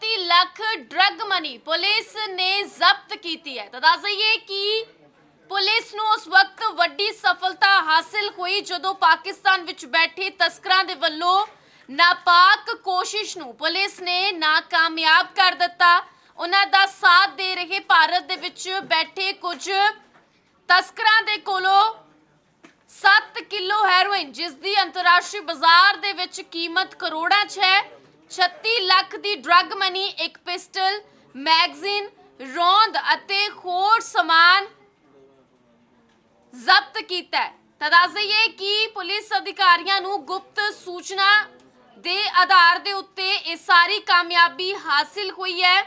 36 lakh drug money police ਨੇ ਜ਼ਬਤ ਕੀਤੀ ਹੈ। ਤਾਂ ਦੱਸ ਦਈਏ ਕਿ ਪੁਲਿਸ ਨੂੰ ਉਸ ਵਕਤ ਵੱਡੀ ਸਫਲਤਾ ਹਾਸਿਲ ਹੋਈ ਜਦੋਂ ਪਾਕਿਸਤਾਨ ਵਿੱਚ ਬੈਠੇ ਤਸਕਰਾਂ ਦੇ ਵੱਲੋਂ ਨਾਪਾਕ ਕੋਸ਼ਿਸ਼ ਨੂੰ ਪੁਲਿਸ ਨੇ ਨਾਕਾਮਯਾਬ ਕਰ ਦਿੱਤਾ। ਉਹਨਾਂ ਦਾ ਸਾਥ ਦੇ ਰਹੇ ਭਾਰਤ ਦੇ ਵਿੱਚ ਬੈਠੇ ਕੁਝ ਤਸਕਰਾਂ ਦੇ ਕੋਲੋਂ 7 ਕਿਲੋ ਹੈਰੋਇਨ, ਜਿਸ ਦੀ ਅੰਤਰਰਾਸ਼ਟਰੀ ਬਾਜ਼ਾਰ ਦੇ ਵਿੱਚ ਕੀਮਤ ਕਰੋੜਾਂ 'ਚ ਹੈ। 36 ਲੱਖ ਦੀ ਡਰੱਗ ਮਨੀ ਇੱਕ ਪਿਸਟਲ ਮੈਗਜ਼ੀਨ ਰੌਂਦ ਅਤੇ ਹੋਰ ਸਮਾਨ ਜ਼ਬਤ ਕੀਤਾ ਹੈ। ਤਾਂ ਦੱਸ ਦਈਏ ਕਿ ਪੁਲਿਸ ਅਧਿਕਾਰੀਆਂ ਨੂੰ ਗੁਪਤ ਸੂਚਨਾ ਦੇ ਆਧਾਰ ਦੇ ਉੱਤੇ ਇਹ ਸਾਰੀ ਕਾਮਯਾਬੀ ਹਾਸਿਲ ਹੋਈ ਹੈ।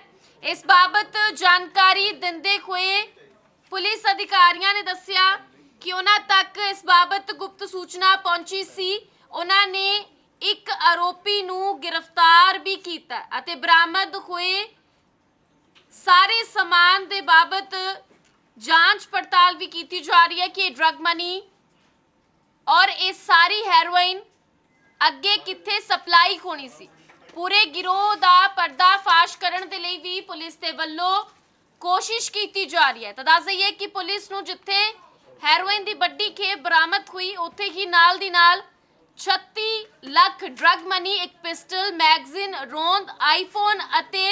ਇਸ ਬਾਬਤ ਜਾਣਕਾਰੀ ਦਿੰਦੇ ਹੋਏ ਪੁਲਿਸ ਅਧਿਕਾਰੀਆਂ ਨੇ ਦੱਸਿਆ ਕਿ ਉਹਨਾਂ ਤੱਕ ਇਸ ਬਾਬਤ ਗੁਪਤ ਸੂਚਨਾ ਪਹੁੰਚੀ ਸੀ। ਉਹਨਾਂ ਨੇ ਇੱਕ ਆਰੋਪੀ ਨੂੰ ਗ੍ਰਿਫਤਾਰ ਵੀ ਕੀਤਾ ਅਤੇ ਬਰਾਮਦ ਹੋਏ ਸਾਰੇ ਸਮਾਨ ਦੇ ਬਾਬਤ ਜਾਂਚ ਪੜਤਾਲ ਵੀ ਕੀਤੀ ਜਾ ਰਹੀ ਹੈ ਕਿ ਇਹ ਡਰੱਗ ਮਨੀ ਔਰ ਇਹ ਸਾਰੀ ਹੈਰੋਇਨ ਅੱਗੇ ਕਿੱਥੇ ਸਪਲਾਈ ਹੋਣੀ ਸੀ। ਪੂਰੇ ਗਿਰੋਹ ਦਾ ਪਰਦਾਫਾਸ਼ ਕਰਨ ਦੇ ਲਈ ਵੀ ਪੁਲਿਸ ਦੇ ਵੱਲੋਂ ਕੋਸ਼ਿਸ਼ ਕੀਤੀ ਜਾ ਰਹੀ ਹੈ। ਤਾਂ ਦੱਸ ਦਈਏ ਕਿ ਪੁਲਿਸ ਨੂੰ ਜਿੱਥੇ ਹੈਰੋਇਨ ਦੀ ਵੱਡੀ ਖੇਪ ਬਰਾਮਦ ਹੋਈ, ਉੱਥੇ ਹੀ ਨਾਲ ਦੀ ਨਾਲ 36 ਲੱਖ ਡਰੱਗ ਮਨੀ, ਇੱਕ ਪਿਸਟਲ, ਮੈਗਜ਼ੀਨ, ਰੋਂਦ, ਆਈਫੋਨ ਅਤੇ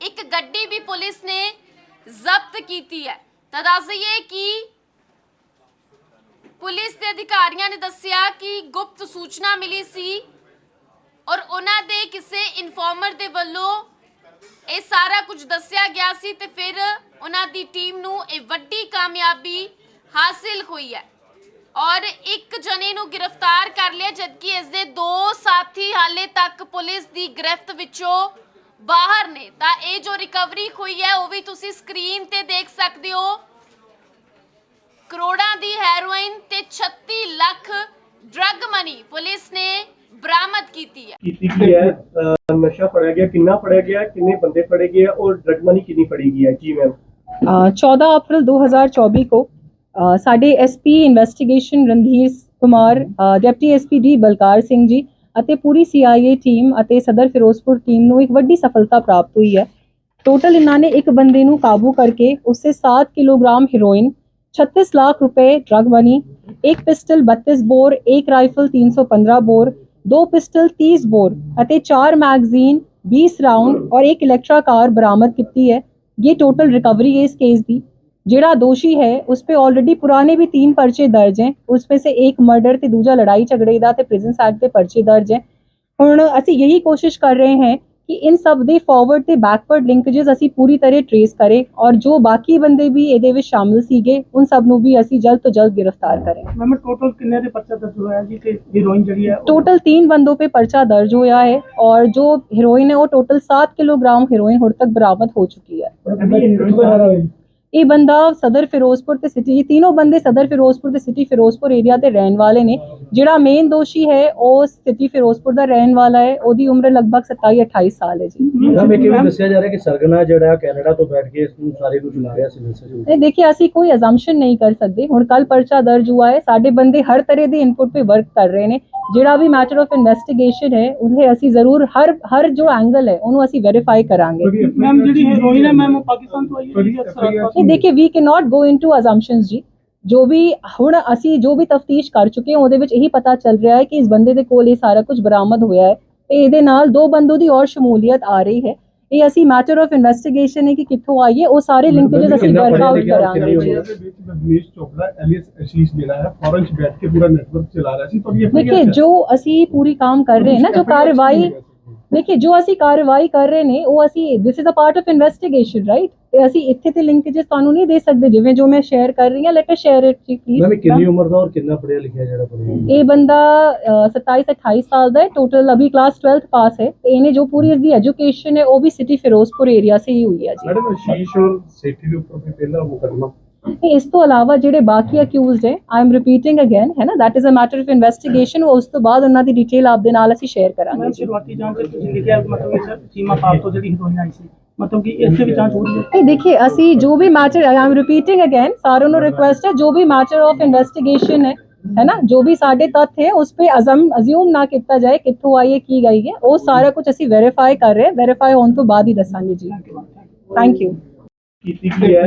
ਇੱਕ ਗੱਡੀ ਵੀ ਪੁਲਿਸ ਨੇ ਜ਼ਬਤ ਕੀਤੀ ਹੈ। ਤਾਂ ਦੱਸ ਦਈਏ ਕਿ ਪੁਲਿਸ ਦੇ ਅਧਿਕਾਰੀਆਂ ਨੇ ਦੱਸਿਆ ਕਿ ਗੁਪਤ ਸੂਚਨਾ ਮਿਲੀ ਸੀ ਔਰ ਉਹਨਾਂ ਦੇ ਕਿਸੇ ਇਨਫਾਰਮਰ ਦੇ ਵੱਲੋਂ ਇਹ ਸਾਰਾ ਕੁਝ ਦੱਸਿਆ ਗਿਆ ਸੀ ਤੇ ਫਿਰ ਉਹਨਾਂ ਦੀ ਟੀਮ ਨੂੰ ਇਹ ਵੱਡੀ ਕਾਮਯਾਬੀ ਹਾਸਿਲ ਹੋਈ ਹੈ। ਔਰ ਇੱਕ ਜਣੇ ਨੂੰ ਗ੍ਰਿਫਤਾਰ ਕਰ ਲਿਆ ਜਦਕਿ ਇਸ ਦੇ ਦੋ ਸਾਥੀ ਹਾਲੇ ਤੱਕ ਪੁਲਿਸ ਦੀ ਗ੍ਰਿਫਤ ਵਿੱਚੋਂ ਬਾਹਰ ਨੇ। ਤਾਂ ਇਹ ਜੋ ਰਿਕਵਰੀ ਹੋਈ ਹੈ ਉਹ ਵੀ ਤੁਸੀਂ ਸਕਰੀਨ ਤੇ ਦੇਖ ਸਕਦੇ ਹੋ। ਕਰੋੜਾਂ ਦੀ ਹੈਰੋਇਨ ਤੇ 36 ਲੱਖ ਡਰੱਗ ਮਨੀ ਪੁਲਿਸ ਨੇ ਬਰਾਮਦ ਕੀਤੀ ਹੈ। ਕੀਤੀ ਕੀ ਹੈ ਅਹ ਨਸ਼ਾ ਫੜਿਆ ਗਿਆ ਕਿੰਨਾ ਫੜਿਆ ਗਿਆ ਕਿੰਨੇ ਬੰਦੇ ਫੜੇ ਗਏ ਔਰ ਡਰਗ ਮਨੀ ਕਿੰਨੀ ਫੜੀ ਗਈ ਹੈ? ਜੀ ਮੈਮ? ਅ, 14 ਅਪ੍ਰੈਲ 2024 को ਸਾਡੇ ਐਸਪੀ ਇਨਵੈਸਟੀਗੇਸ਼ਨ ਰਣਧੀਰ ਕੁਮਾਰ ਅ, deputy SP D Balkar Singh ji ਅਤੇ ਪੂਰੀ ਸੀਆਈਏ ਟੀਮ ਅਤੇ ਸਦਰ ਫਿਰੋਜ਼ਪੁਰ ਟੀਮ ਨੂੰ ਇੱਕ ਵੱਡੀ ਸਫਲਤਾ ਪ੍ਰਾਪਤ ਹੋਈ ਹੈ ਟੋਟਲ ਇਹਨਾਂ ਨੇ ਇੱਕ ਬੰਦੇ ਨੂੰ ਕਾਬੂ ਕਰਕੇ ਉਸੇ 7 ਕਿਲੋਗ੍ਰਾਮ ਹੈਰੋਇਨ 36 ਲੱਖ रुपए ड्रग मनी एक पिस्टल 32 बोर एक राइफल 315 बोर ਦੋ ਪਿਸਟਲ 30 ਬੋਰ ਅਤੇ 4 ਮੈਗਜ਼ੀਨ 20 ਰਾਉਂਡ ਔਰ ਇੱਕ ਇਲੈਕਟਰਾ ਕਾਰ ਬਰਾਮਦ ਕੀਤੀ है ये टोटल रिकवरी है इस केस ਦੀ ਜਿਹੜਾ ਦੋਸ਼ी ਹੈ ਉਸ पे ऑलरेडी ਪੁਰਾਣੇ ਵੀ ਤਿੰਨ ਪਰਚੇ ਦਰਜ ਹੈ। ਉਸ ਵਿੱਚ ਸੇ ਇੱਕ ਮਰਡਰ ਤੇ ਦੂਜਾ ਲੜਾਈ ਝਗੜੇ ਦਾ ਤੇ ਪ੍ਰਿਜ਼ਨ ਐਕਟ ਦੇ ਪਰਚੇ ਦਰਜ ਹੈ। ਹੁਣ ਅਸੀਂ ਯਹੀ ਕੋਸ਼ਿਸ਼ ਕਰ ਰਹੇ ਹਾਂ ਕਿ ਇਨ ਸਭ ਦੇ ਫਾਰਵਰਡ ਤੇ ਬੈਕਵਰਡ ਲਿੰਕੇजेस ਅਸੀਂ ਪੂਰੀ ਤਰ੍ਹਾਂ ਟ੍ਰੇਸ ਕਰੇ ਔਰ ਜੋ ਬਾਕੀ ਬੰਦੇ ਵੀ ਇਹਦੇ ਵਿੱਚ ਸ਼ਾਮਲ ਸੀਗੇ ਉਹਨਾਂ ਸਭ ਨੂੰ ਵੀ ਅਸੀਂ ਜਲਦ ਤੋਂ ਜਲਦ ਗ੍ਰਿਫਤਾਰ ਕਰੇ। ਮੈਮ ਟੋਟਲ ਕਿੰਨੇ ਦੇ ਪਰਚਾ ਦਰਜ ਹੋਇਆ ਜੀ? ਤੇ ਹੀਰੋਇਨ ਜਿਹੜੀ ਹੈ ਟੋਟਲ 3 ਬੰਦੋ पे ਪਰਚਾ ਦਰਜ ਹੋਇਆ ਹੈ ਔਰ ਜੋ ਹੀਰੋਇਨ ਹੈ ਉਹ ਟੋਟਲ 7 ਕਿਲੋਗ੍ਰਾਮ ਹੀਰੋਇਨ ਹੁਣ ਤੱਕ ਬਰਾਮਦ ਹੋ ਚੁੱਕੀ ਹੈ। ਇਹ ਬੰਦਾ ਸਦਰ ਫਿਰੋਜ਼ਪੁਰ ਤੇ ਸਿਟੀ ਇਹ ਤਿੰਨੋਂ ਬੰਦੇ ਸਦਰ ਫਿਰੋਜ਼ਪੁਰ ਤੇ ਸਿਟੀ ਫਿਰੋਜ਼ਪੁਰ ਏਰੀਆ ਦੇ ਰਹਿਣ ਵਾਲੇ ਨੇ। ਜਿਹੜਾ ਮੇਨ ਦੋਸ਼ੀ ਹੈ ਉਹ ਸਿਟੀ ਫਿਰੋਜ਼ਪੁਰ ਦਾ ਰਹਿਣ ਵਾਲਾ ਹੈ। ਉਹਦੀ ਉਮਰ ਲਗਭਗ 27 28 ਸਾਲ ਹੈ ਜੀ। ਮੈਮ ਇਹ ਕਿਵੇਂ ਦੱਸਿਆ ਜਾ ਰਿਹਾ ਕਿ ਸਰਗਨਾ ਜਿਹੜਾ ਕੈਨੇਡਾ ਤੋਂ ਬੈਠ ਕੇ ਇਸ ਨੂੰ ਸਾਰੇ ਨੂੰ ਚਲਾ ਰਿਹਾ ਸੀ ਮੈਸੇਜ ਨਹੀਂ ਦੇਖिए ਅਸੀਂ ਕੋਈ ਅਜ਼ੰਪਸ਼ਨ ਨਹੀਂ ਕਰ ਸਕਦੇ। ਹੁਣ ਕੱਲ ਪਰਚਾ ਦਰਜ ਹੁਆ ਹੈ। ਸਾਡੇ ਬੰਦੇ ਹਰ ਤਰ੍ਹਾਂ ਦੇ ਇਨਪੁਟ ਤੇ ਵਰਕ ਕਰ ਰਹੇ ਨੇ। ਜਿਹੜਾ ਵੀ ਮੈਟਰ ਆਫ ਇਨਵੈਸਟੀਗੇਸ਼ਨ ਹੈ ਉਹਦੇ ਅਸੀਂ ਜ਼ਰੂਰ ਹਰ ਹਰ ਜੋ ਐਂਗਲ ਹੈ ਉਹਨੂੰ ਅਸੀਂ ਵੈਰੀਫਾਈ ਕਰਾਂਗੇ। ਮੈਮ ਜਿਹੜੀ ਹੀਰੋਇਨ ਹੈ ਮੈਮ ਉਹ ਪਾਕਿਸਤਾਨ ਤੋਂ ਆਈ ਹੈ ਦੇਖिए ਵੀ ਕੈਨ ਨਾਟ ਗੋ ਇਨਟੂ ਅਸੰਪਸ਼ਨਸ ਜੀ ਜੋ ਵੀ ਹੁਣ ਅਸੀਂ ਜੋ ਵੀ ਤਫਤੀਸ਼ ਕਰ ਚੁੱਕੇ ਹਾਂ ਉਹਦੇ ਵਿੱਚ ਇਹੀ ਪਤਾ ਚੱਲ ਰਿਹਾ ਹੈ ਕਿ ਇਸ ਬੰਦੇ ਦੇ ਕੋਲ ਇਹ ਸਾਰਾ ਕੁਝ ਬਰਾਮਦ ਹੋਇਆ ਹੈ ਤੇ ਇਹਦੇ ਨਾਲ ਦੋ ਬੰਦੋ ਦੀ ਹੋਰ ਸ਼ਮੂਲੀਅਤ ਆ ਰਹੀ ਹੈ ਇਹ ਅਸੀਂ ਮੈਟਰ ਆਫ ਇਨਵੈਸਟੀਗੇਸ਼ਨ ਹੈ ਕਿ ਕਿੱਥੋਂ ਆਈ ਉਹ ਸਾਰੇ ਲਿੰਕੇजेस ਅਸੀਂ ਵਰਕ ਆਊਟ ਕਰਾਂਗੇ ਬਗਨੀਸ਼ ਚੋਪੜਾ ਐਲੀਅਸ ਅਸ਼ੀਸ਼ ਜਿਹੜਾ ਹੈ ਫੋਰਨ ਬੈਠ ਕੇ ਪੂਰਾ ਨੈਟਵਰਕ ਚਲਾ ਰਿਹਾ ਸੀ ਤਾਂ ਇਹ ਦੇਖिए ਜੋ ਅਸੀਂ ਪੂਰੀ ਕੰਮ ਕਰ ਰਹੇ ਹਾਂ ਨਾ ਜੋ ਕਾਰਵਾਈ ਦੇਖਿਏ ਜੋ ਅਸੀਂ ਕਾਰਵਾਈ ਕਰ ਰਹੇ ਨੇ ਉਹ ਅਸੀਂ this is a part of investigation right ਤੇ ਅਸੀਂ ਇੱਥੇ ਤੇ ਲਿੰਕੇजेस ਤੁਹਾਨੂੰ ਨਹੀਂ ਦੇ ਸਕਦੇ ਜਿਵੇਂ ਜੋ ਮੈਂ ਸ਼ੇਅਰ ਕਰ ਰਹੀ ਹਾਂ let us share it please ਮੈਂ ਕਿੰਨੀ ਉਮਰ ਦਾ ਔਰ ਕਿੰਨਾ ਪੜਿਆ ਲਿਖਿਆ ਜਿਹੜਾ ਪੜਿਆ ਇਹ ਬੰਦਾ 27 28 ਸਾਲ ਦਾ ਹੈ ਟੋਟਲ ਅਭੀ ਕਲਾਸ 12th ਪਾਸ ਹੈ ਤੇ ਇਹਨੇ ਜੋ ਪੂਰੀ ਇਸ ਦੀ ਐਜੂਕੇਸ਼ਨ ਹੈ ਉਹ ਵੀ ਸਿਟੀ ਫਿਰੋਜ਼ਪੁਰ ਏਰੀਆ ਸੇ ਹੀ ਹੋਈ ਹੈ ਜੀ। ਮੈਡਮ ਸ਼ੀਸ਼ ਔਰ ਦੇ ਉੱਪਰ ਵੀ ਪਹਿਲਾ ਮੁਕਦਮਾ ਇਸ ਤੋਂ ਇਲਾਵਾ ਜਿਹੜੇ ਬਾਕੀ ਅਕਿਊਜ਼ਡ ਹੈ ਆਈ ਐਮ ਰਿਪੀਟਿੰਗ ਅਗੇਨ ਹੈ ਨਾ? That is a matter of investigation. ਉਸ ਤੋਂ ਬਾਅਦ ਉਹਨਾਂ ਦੀ ਡਿਟੇਲ ਆਪ ਦੇ ਨਾਲ ਅਸੀਂ ਸ਼ੇਅਰ ਕਰਾਂਗੇ। ਸ਼ੁਰੂਆਤੀ ਜਾਂਚ ਤੁਸੀਂ ਲਿਖਿਆ ਮਤਲਬ ਸਰ ਸੀਮਾ ਪਾਰ ਤੋਂ ਜਿਹੜੀ ਹੀਰੋਇਨ ਆਈ ਸੀ। ਮਤਲਬ ਕਿ ਇੱਥੇ ਵੀ ਜਾਂਚ ਹੋ ਰਹੀ ਹੈ? ਨਹੀਂ ਦੇਖिए ਅਸੀਂ ਜੋ ਵੀ matter I am repeating again ਸਾਰਿਆਂ ਨੂੰ ਰਿਕੁਐਸਟ ਹੈ ਜੋ ਵੀ ਮੈਟਰ ਆਫ ਇਨਵੈਸਟੀਗੇਸ਼ਨ ਹੈ ਹੈ ਨਾ? ਜੋ ਵੀ ਸਾਡੇ ਤੱਥ ਹੈ ਉਸ ਤੇ ਅਜ਼ਮ ਅਜ਼ਿਊਮ ਨਾ ਕੀਤਾ ਜਾਏ ਕਿੱਥੋਂ ਆਈ ਹੈ ਕੀ ਗਈ ਹੈ ਉਹ ਸਾਰਾ ਕੁਝ ਅਸੀਂ ਵੈਰੀਫਾਈ ਕਰ ਰਹੇ ਵੈਰੀਫਾਈ ਹੋਣ ਤੋਂ ਬਾਅਦ ਹੀ ਦੱਸਾਂਗੇ ਜੀ। ਥੈਂਕ ਯੂ ਕੀਤੀ ਕੀ ਹੈ।